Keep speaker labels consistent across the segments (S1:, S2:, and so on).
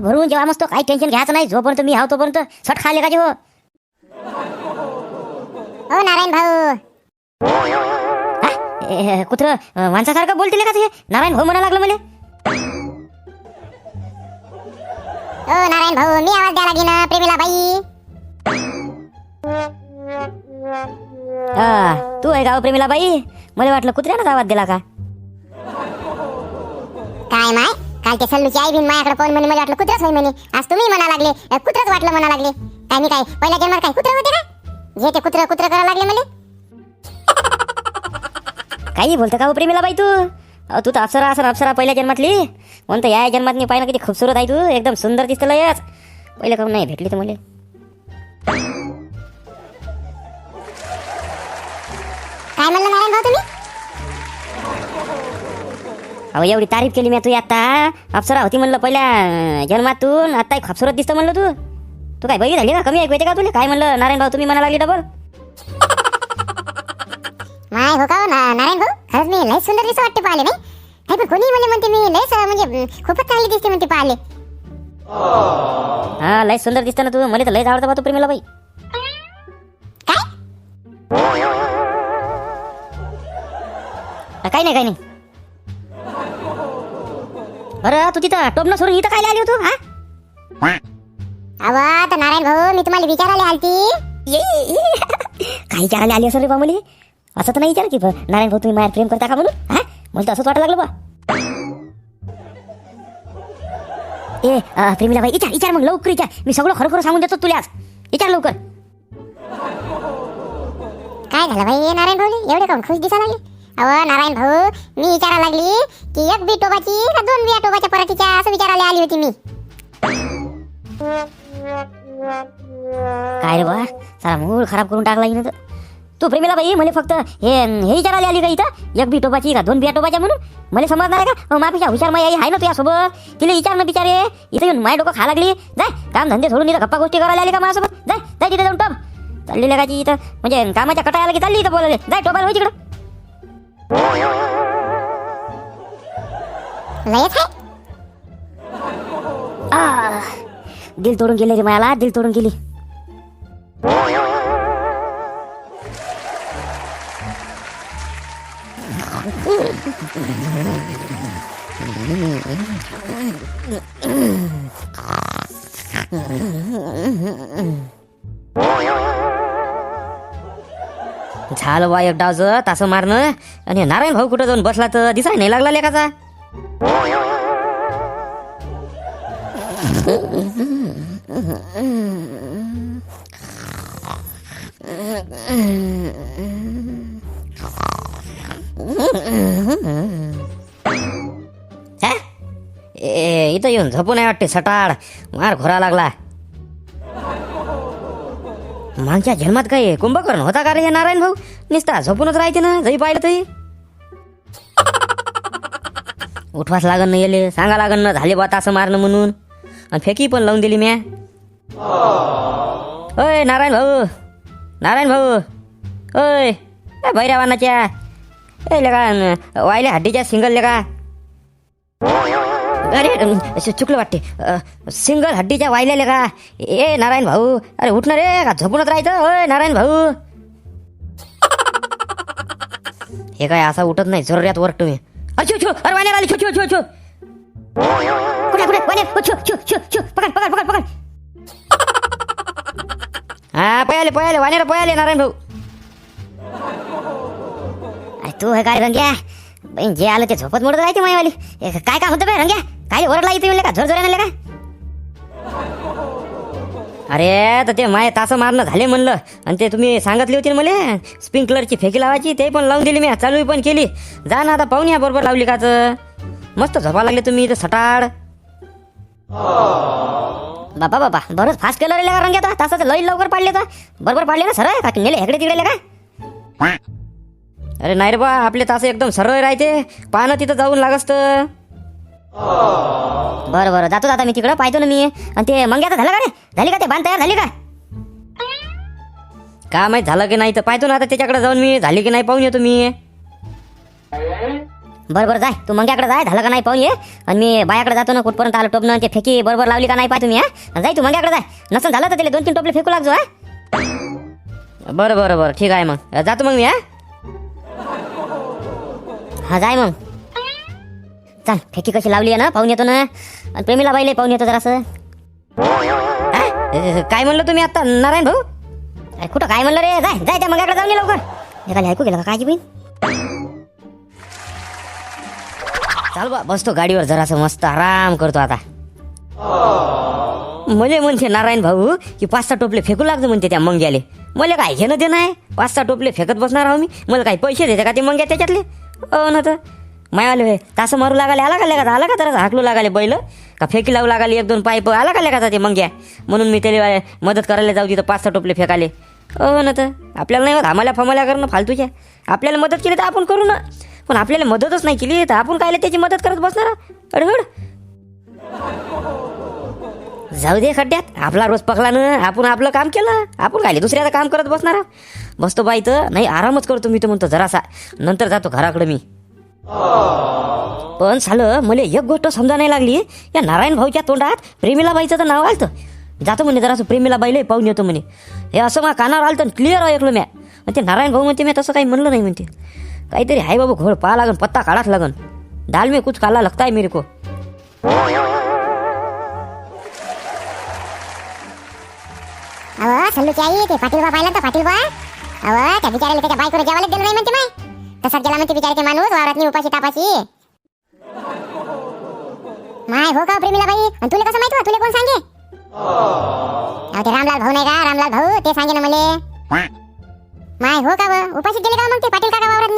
S1: हा पोट भरून जेव्हा मस्त काही टेन्शन घ्यायचं नाही जोपर्यंत मी हाव तोपर्यंत. सट खाले का जे हो?
S2: हो नारायण भाऊ.
S1: कुत्र माणसासारखं बोलते का ते? नारायण भाऊ म्हणा लागलं मला.
S2: हो नारायण भाऊ मी आवाज द्यायला लागली ना प्रेमीला बाई
S1: हा तू आहे गाव प्रेमीला बाई मला वाटलं कुत्र्यानं आवाज दिला का?
S2: काय माय? काल ते सल्लूची आई बिन माझ्याकडे पाहून म्हणे मला वाटलं कुत्रच होय म्हणे. आज तुम्ही म्हणा लागले अ, कुत्रच वाटलं म्हणा लागले. काय मी काय पहिल्या जन्मात काय कुत्र होते का? जे ते कुत्र कुत्र करायला लागले मला.
S1: काही बोलतं का हो प्रेमीला बाई तू? अहो, तू तर अप्सरा असं अप्सरा पहिल्या जन्मातली. म्हणतो या जन्मात मी पाहिलं किती खूपसुरत आहे तू. एकदम सुंदर दिसतं लयच. पहिले काऊन नाही भेटली तर मला.
S2: काय म्हणलं नारायण भाऊ तुम्ही?
S1: अहो एवढी तारीफ केली मी तू आता अप्सरा होती म्हणलं पहिल्या जन्मातून आता खूपसुरत दिसतं म्हणलं तू. तू काय बघी झाली का कमी ऐकू येते का तुला? काय म्हणलं नारायण भाऊ तुम्ही म्हणा लागली डबल
S2: माय हो का हो ना- नारायण भाऊ? खरंच मी लय सुंदर दिसत वाटते पाहिले नाही? नाही पण कोणी म्हणले म्हणते मी लय म्हणजे खूपच चांगली दिसते म्हणते पाहिले
S1: हा लय सुंदर दिसतं ना तू. मला तर लयच आवडतं बा तू प्रेमीला बाई.
S2: काय?
S1: नाही काही नाही. बरं तू तिथं टोपनं सोडून इथं काय आली हो तू हा?
S2: अव तर नारायण भाऊ मी तुम्हाला विचारायला आलती.
S1: काही विचारायला आली असं रे बा मुली. असं तर नाही विचार की नारायण भाऊ तुम्ही माझ्यावर प्रेम करता का म्हणून हा? मला तर असंच वाटायला लागलं बा. ए प्रेमीला बाई विचार विचार मग लवकर विचार. मी सगळं खरं खरं सांगून देतो तुला आज. विचार लवकर.
S2: काय झालं भाई नारायण भाऊ एवढे काऊन खुश दिसायला लागले? अव नारायण भाऊ मी विचारायला लागली की एक बी टोबाची का दोन बी टोबाच्या पराठीच्या असं विचारायला आली होती मी.
S1: काय रे बा? सारा मूळ खराब करून टाकला हिनं तर. तू प्रेमीला बाई मला फक्त हे हे विचारायला आली का इथं? एक बी टोपाची का दोन बिया टोपाच्या म्हणून? मला समजणार आहे का? अहो, मापेक्षा हुशार माई आई आहे ना तुझ्यासोबत तिला विचार ना बिचारे. इथं येऊन माय डोकं खा लागली. जाय काम धंदे सोडून इथं गप्पा गोष्टी करायला आली का माझ्यासोबत? जाय जाय तिथे जाऊन टोप. चालली लगाची इथं. म्हणजे कामाच्या कटायला की चालली इथं बोलायला? जाय टोबायला होय तिकडं.
S2: लयच आहे.
S1: आ, दिल तोडून गेले रे मला दिल तोडून गेली. झालं बा एक डावच तासं मारणं. आणि नारायण भाऊ कुठं जाऊन बसला तर दिसाय नाही लागला लेखाचा ए इथं येऊन झोपून आहे वाटते सटाड. मार घोरा लागला. मागच्या जन्मात काय कुंभकर्ण होता का रे हे नारायण भाऊ? निसता झोपूनच राहते ना जरी पाहिलं तरी. उठवास लागन ना येले सांगा लागन ना झाले बा असं मारणं म्हणून. आणि फेकी पण लावून दिली म्या. ओय नारायण भाऊ. नारायण भाऊ. ओय भैरवानाच्या. ए लेका वायल्या हड्डीच्या सिंगल लेका. अरे चुकलं वाटते. अ, सिंगल हड्डीच्या वायल्या लेका ए नारायण भाऊ. अरे उठणार रे का झोपूनच राहायचं? ओय नारायण भाऊ. हे काय असा उठत नाही जोरात वर तुम्ही. अचो छो अरे वाण्याला आली छो छो छो छो. कुठे कुठे? वाण्या ओ, छो छो छो छो. पकड पकड पकड पकड. हा पयाले पयाले वाण्याला पयाले नारायण भाऊ. अरे तू हे काय रंग्या? बहीण जे आलं ते झोपत मोडत राहते माईवाली हे काय काय होतं बे रंग्या? काय ओरडला इथे म्हणले का झोर जोराने का अरे तर ते माय तासं मारणं झाले म्हणलं. आणि ते तुम्ही सांगितली होती ना मला स्प्रिंकलरची फेकी लावायची ते पण लावून दिली मी चालू पण केली. जा ना आता पाहून या बरोबर लावली काच मस्त झोपा लागले तुम्ही इथं सटाड. बाबा बाबा बरंच फास्ट केलं रे का रंग आता तासाचं लई लवकर पाडले तर. बरोबर पाडले ना सरळ? का नेले हेकडे तिकडे का अरे नाही रे बा आपले तास एकदम सरळ राहते. पाहणं तिथं जाऊन लागस्त. तर बरं बरं. जातो आता मी तिकडं पाहतो ना मी. आणि ते मंग्याचं झालं का रे? झाली का ते बांध तयार? झाली का? का माहीत झालं की नाही तर पाहतो ना आता त्याच्याकडे जाऊन मी. झाली की नाही पाहून येतो मी. बरं बरं. जाय. तू मंग्याकडे जाय. झालं का नाही पाहून ये. आणि मी बायाकडे जातो ना कुठपर्यंत आलं टोपनं ते फेकी बरोबर लावली का नाही पाय तुम्ही हा? जाय तू मंग्याकडे जाय. नसं झालं तर त्याला दोन तीन टोपले फेकू लागजो हा? बरं बरं बरं. ठीक आहे मग. जातो मग मी हा? हा जाय मग. चाल फेकी कशी लावली आहे ना पाहून येतो ना. आणि प्रेमीला बाईले पाहून येतो जरासं. काय म्हणलं तुम्ही आता नारायण भाऊ? अरे कुठं काय म्हणलं रे? जाय जाय त्या मंग्याकडे जाऊन ये लवकर. एखादी ऐकू गेलं का काय बहीण चाल बा बसतो गाडीवर जरासं मस्त आराम करतो आता. मले म्हणते नारायण भाऊ की पाच सहा टोपले फेकू लागतो म्हणते त्या मंग्याले. मला काय घेणं देणं आहे? पाच सहा टोपले फेकत बसणार आहो मी? मला काही पैसे देते का ते मंग्या त्याच्यातले? हो ना तर. मायाले होय तासं मारू लागाले आला का का आला का तर हाकलू लागाले बैल? का फेकी लावू लागाले एक दोन पाईप आला का लेका ते मंग्या? म्हणून मी त्याला मदत करायला जाऊ तिथं पाच सहा टोपले फेकाले. हो ना तर. आपल्याला नाही आम्हाला फमाल्या करणं फालतूच्या. आपल्याला मदत केली तर आपण करू ना. पण आपल्याला मदतच नाही केली तर आपण कायला त्याची मदत करत बसणार? अडहड जाऊ दे खड्ड्यात. आपला रोज पकला ना आपण आपलं काम केलं. आपण काय दुसऱ्याचं काम करत बसणार? बसतो बाई तर. नाही आरामच करतो मी तर म्हणतो जरासा. नंतर जातो घराकडे मी. पण झालं मला एक गोष्ट समजा नाही लागली. या नारायण भाऊच्या तोंडात प्रेमीला बाईचं तर नाव आलतं. जातो म्हणे जरा प्रेमीला बाईला पाहून येतो म्हणे. हे असं मग कानावर आलं तर क्लिअर ऐकलं म्या. म्हणते ते नारायण भाऊ म्हणते मी तसं काही म्हणलं नाही म्हणते. काहीतरी आहे बाबा घोड पाहा लागन पत्ता काढाच लागन. दाल में कुछ काला लगता है मेरे को.
S2: अहो सल्लूची आई ते पाटील बाबा पाहिलं तर पाटील बाबा अहो त्या बिचाराला त्याच्या बायकोला जेवायला दिलं नाही म्हणते माय तसाच गेला म्हणते बिचारे ते माणूस वावरात उपाशी तापाशी. माय हो का हो प्रेमीला बाई? आणि तुला कसं माहिती हो? तुला कोण सांगे? अहो ते रामलाल भाऊ नाही का? रामलाल भाऊ ते सांगे ना मले. माय हो का व उपाशीच गेले का मग ते? पाटील काका वावरात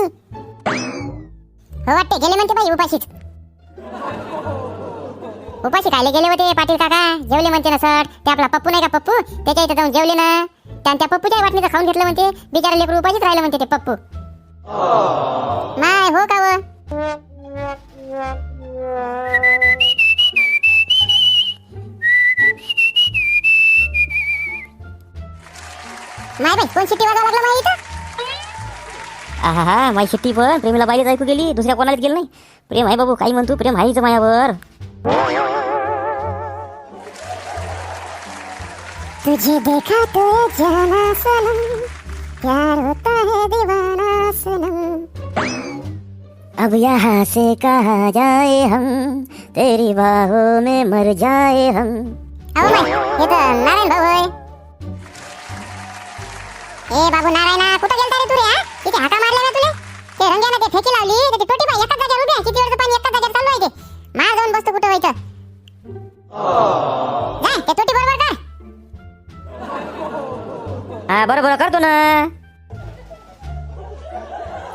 S2: हो वाटते गेले म्हणते बाई उपाशीच. उपाशी खायला गेले होते पाटील काका? जेवले म्हणते ना सर ते आपला पप्पू नाही का पप्पू? त्याच्या इथे जाऊन जेवले ना. त्या पप्पूच्या वाटणीचं खाऊन घेतलं म्हणते. बिचारा लेकरू उपाशीच राहिलं म्हणते ते पप्पू. नाही हो का व? नाही बाई कोण शिट्टी वाजावं लागलं माहिती
S1: हा हा माझी शिट्टी पण. प्रेमीला बाईलाच ऐकू गेली दुसऱ्या कोणालाच गेलं नाही. प्रेम आहे बाबू काही म्हणतो प्रेम आहेच मायावर.
S2: तुझे देखा तो जाना सनम प्यार होता है दीवाना सनम
S1: अब यहाँ से कहा जाए हम तेरी बाहों में मर जाए हम।
S2: अहो माय हे तर नारायण भाऊ होय ए बाबू नारायणा कुठं गेलता रे तू रे हा? इथे हाका मारल्या ना तुले ते रंग्यानं ते फेकी लावली तर ती टोटी बाई एका जागेवर उभी आहे किती वेळचं पाणी एका जागेवर चालू आहे ते मा जाऊन बसतो कुठं व्हायचं जा ते टोटी बरोबर कर।
S1: हा बरोबर करतो ना।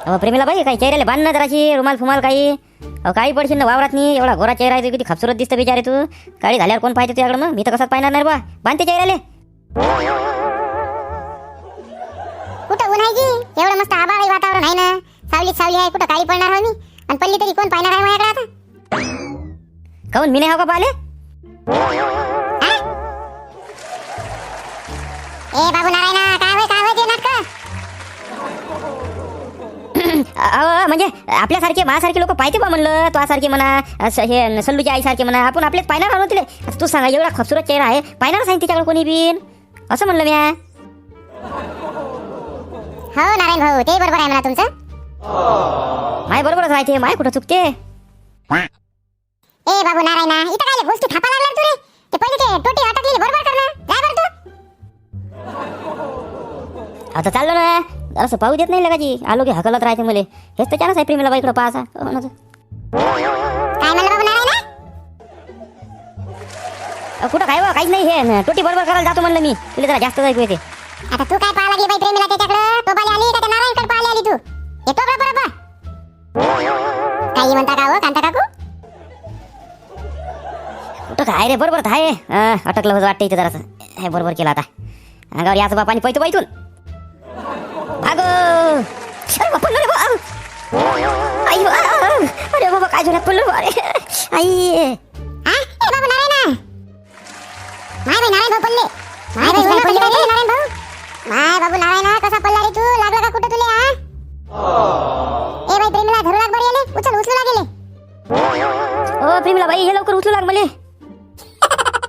S1: प्रेमीला बाई काही चेहऱ्याला बांध ना जराशी रुमाल फुमाल काही. अहो काही पडशील ना वावरात नाही एवढा गोरा चेहरा आहे तू, किती खबसूरत दिसतं बिचारे तू. काळी झाल्यावर कोण पाहिजे तुझ्याकडं मग? मी तर कसाच पाहणार नाही बा. बांधते चेहऱ्याले.
S2: कुठं ऊन आहे की? एवढं मस्त आबाळी वातावरण आहे ना. सावलीत सावली आहे कुठं काळी पडणार हो मी. आणि पडली तरी कोण पाहणार आहे माझ्याकडे आता?
S1: काऊन? मी नाही हो का पाहिले?
S2: ए बाबू नारायणा.
S1: म्हणजे आपल्यासारखे माझ्यासारखे लोक पाहिजे बा म्हणलं. तो सारखे म्हणा असं हे सल्लूच्या आईसारखे म्हणा. आपण आपलेच पाहणार आहोत तिले. तू सांगा एवढा खबसूरत चेहरा आहे. पाहणारच आहे तिच्याकडे कोणी बिन? असं म्हणलं मी
S2: हो नारायण भाऊ ते बरोबर आहे म्हणा तुमचं.
S1: माय बरोबरच राहते माय कुठं चुकते?
S2: ए बाबू नारायणा इथं काय गोष्टी थापा लागल्या रे तू रे ते पहिले ते टोटी अटकलेली बरोबर कर ना. जाय बरं तू.
S1: आता चाललो ना. असं पाहू देत नाही लगाची आलो की हकलत राहते मला. हेच तर चानच आहे प्रेमीला बाईकडं पाहायचा. हो कुठं काय बा काहीच नाही हे. टोटी बरोबर करायला जातो म्हणलं मी. तुला जरा जास्त येते.
S2: आता तू काय पाहा लागली बाई प्रेमीला त्याच्याकडं? तो बाली आली का त्या नारायणकडे पाहायला आली तू. येतो का बरोबर काही म्हणता का हो? कांता काकू?
S1: कुठं काय रे? बरोबर आहे. हा, अटकलं होतं वाटतं इथं जरासं. हे बरोबर केलं आता. अंगावर याचं बापाने पैतो भागो अरे बापा, अरे बा. आई. अरे बाबा काय झालं पडलं अरे आई
S2: हा ए बाबू नारायणा माय बाई नारायण भाऊ पडले माय बाई होणार पडले रे नारायण भाऊ माय बाबू नारायणा कसा पडला रे तू लागला का कुठं तुले हा ए बाई प्रेमीला धरू लाग बरी आले उचल उचलू लागेले
S1: ओ प्रेमीला बाई हे लवकर उचलू लाग मले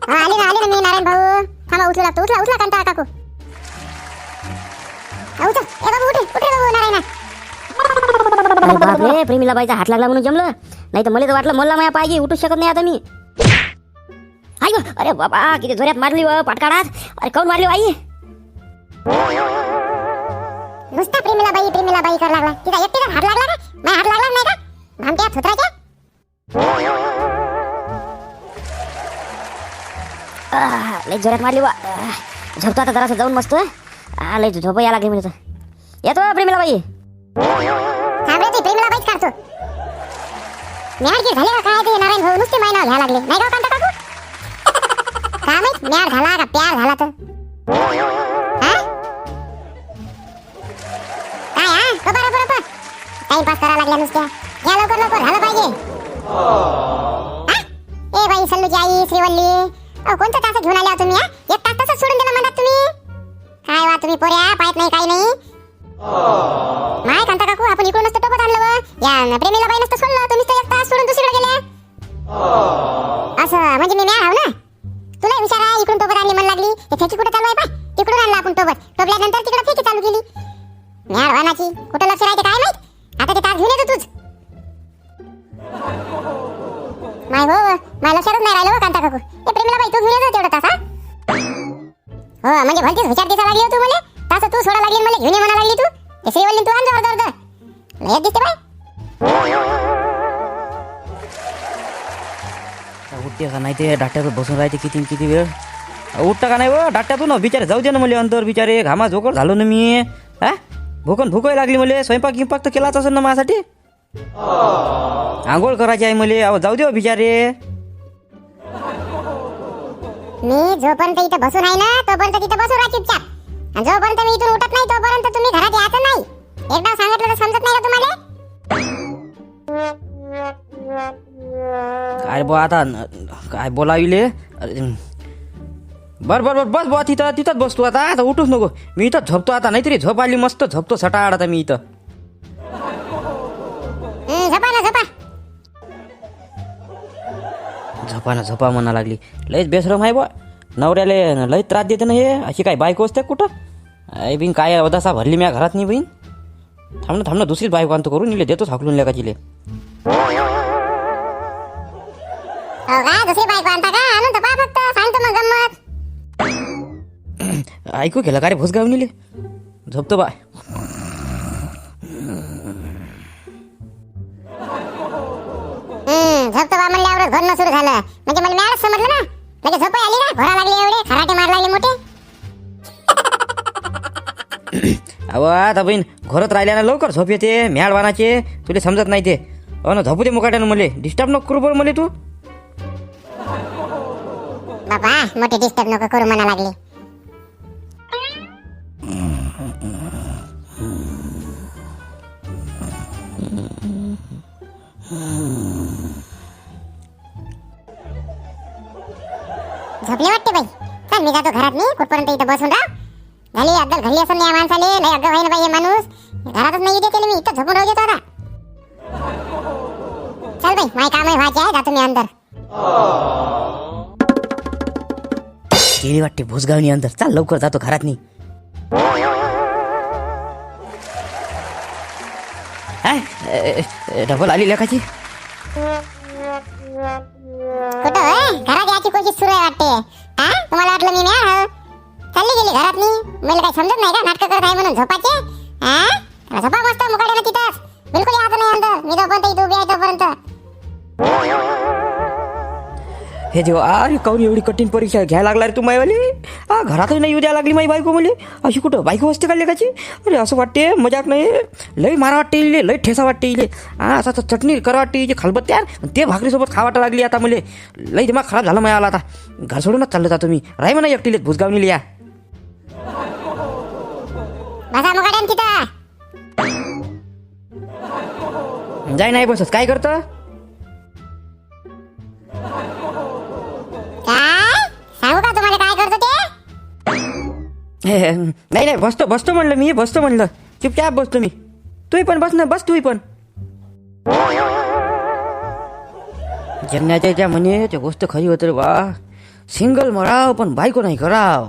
S2: हा आले ना आले ना मी नारायण भाऊ थांबा उचलू लागतो उचला उचला कांता काकू उचल ए बाबू उठे उठे बाबू नारायणा
S1: अरे बापरे प्रेमीला बाईचा हात लागला म्हणून जमलं. नाही तर मला तर वाटलं मला माया पाहिजे उठूच शकत नाही आता मी. आई गं, अरे बाबा किती जोऱ्यात मारली व पाटकाडात. अरे काऊन मारली बाई
S2: नुसता प्रेमीला बाई प्रेमीला बाई कर लागला. तिचा एकटीचा हात लागला का? माझ्या हात लागलाच नाही का? भामट्या थुत्राच्या?
S1: आह, लय जोऱ्यात मारली वा आह, झोपतो आता जरासं जाऊन मस्त. आ, लय झोप या लागली म्हणजे येतो प्रेमीला बाई.
S2: म्याड झाले का काय ते? नारायण भाऊ नुसते माय नाव घ्या लागले. नाही का कांता काकू? काय माहीत म्याड झाला का प्यार झाला तर? काय हा? कपा रपा रपा टाइमपास करा लागल्या नुसत्या. या लवकर लवकर झालं पाहिजे. ए बाई सल्लूची आई श्रीवल्ली. अहो कोणतं तास घेऊन आल्या हो तुम्ही एक तास तसंच सोडून दिलं म्हणतात तुम्ही. काय वा तुम्ही पोऱ्या पाहत नाही काही नाही. माय कांता काकू आपण इकडून नसतं टोपत आणलं या प्रेमीला करायचं तूच माय हो माय लक्षातच नाही राहिलं हो कांता काकू. ते प्रेमीला बाई तू घेऊन येतो तेवढा तासा हो. म्हणजे भलतीच हुशार दिसा लागली हो तू मला. तास तू सोडा लागली मला घेऊन ये म्हणा लागली तू. ते श्रीवल्ली तू आण अर्ध अर्ध. लय दिसते बाई.
S3: उठते का नाही ते? डाट्यावर बसून राहते किती किती वेळ. उठता का नाही व डाट्यातून बिचारे जाऊ दे ना मला अंतर बिचारे. घामा झोकर झालो ना मी. हा? भूकन भूकही लागली मला स्वयंपाक गिंपाक तर केलाच असेल ना माझ्यासाठी. आंघोळ करायची आहे मला अहो जाऊ दे हो बिचारे.
S2: मी जोपर्यंत इथं बसून आहे ना तोपर्यंत तिथं बसून राहा चुपचाप. आणि जोपर्यंत मी इथून उठत नाही तोपर्यंत तुम्ही घरात यायचं नाही. एकदा सांगितलं तर समजत नाही का तुम्हाला?
S3: काय बुवा आता काय बोलाविले? बर बर बर बस बुवा तिथं तिथंच बसतो आता. आता उठूच नको. मी इथं झोपतो आता नाहीतरी झोप आली मस्त झोपतो सटाड आता मी इथं.
S2: हं, झोपा ना झोपा.
S3: झोपा ना झोपा म्हणा लागली. लयच बेसरम आहे बा नवऱ्याले लय त्रास देते ना हे. अशी काय बायको असते कुठं? आई बिन काय अवदासा भरली म्या घरात नाही बहीण थांब ना थांब ना दुसरीच बायको आणतो करून. इले देतोच हाकलून लेकाचिले.
S2: हो का? दुसरी बायको आणता का?
S3: ऐकू केलं का रे भुसगाव निले? झोपतो बा.
S2: हं, झोपतो बा म्हणल्यावरच घोरणं सुरू झालं. म्हणजे मला मॅडच समजलं ना? म्हणजे झोप आली ना? घोरा लागले एवढे खराटे मार लागले मोठे.
S3: अव आता बहीण घरात राहिल्या ना लवकर झोप येते म्याड वानाचे तुला समजत नाही ते. अहो ना झोपू दे मुकाट्यानं मले. डिस्टर्ब नको करू बरं मले तू.
S2: बाबा मोठे डिस्टर्ब नको करू म्हणा लागले. झोपले वाटते बाई. चल मी जातो घरात. मी कुठपर्यंत इथं बसून राहा? झाली अद्दल घरी असं या माणसाले लय अग्ग व्हायला बाई हे माणूस. घरातच नाही येते मी. इथं झोपून राहू देतो आता. चल बाई माय काम आहे व्हायचे आहे. जातो मी अंदर.
S3: केली वाटते भुसगावनी अंदर. चाल लवकर जातो घरात नाही डबल आली लेखाची
S2: कुठं होय घरात याची कोशिश सुरू आहे वाटते हा तुम्हाला वाटलं मी म्या चालली गेली घरात मी मला काही समजत नाही का नाटक करत आहे म्हणून झोपाचे हा त्याला झोपा मस्त मुकाट्यानं तिथंच बिलकुल यायचं नाही अंदर मी जोपर्यंत इथं उभी आहे तोपर्यंत
S3: हे देवा अरे काऊन एवढी कठीण परीक्षा घ्यायला लागला रे तू माईवाली. हा घरातच नाही येऊ द्यायला लागली माई बायको मुली अशी कुठं बायको असते का लेखाची अरे असं वाटते मजाक नाही. लय मारा वाटते इले लय ठेसा वाटते इले. हा असं असं चटणी करा वाटते इथे खलबत्त्यार ते भाकरीसोबत खा वाटा लागली आता मले. लय दिमाग खराब झाला मला आता. घर सोडूनच चाललं जातो मी राही म्हणा एकटीले भुसगावनी या.
S2: बसा मुकाट्यानं तिथं.
S3: जाय नाही बसत काय करतं? नाही नाही बसतो बसतो म्हणलं मी बसतो म्हणलं. चुपचाप बसतो मी. तूही पण बस ना बस तूही पण. जगण्याच्या ज्या म्हणे ते गोष्ट खरी होत रे बा. सिंगल मराव पण बायको नाही कराव.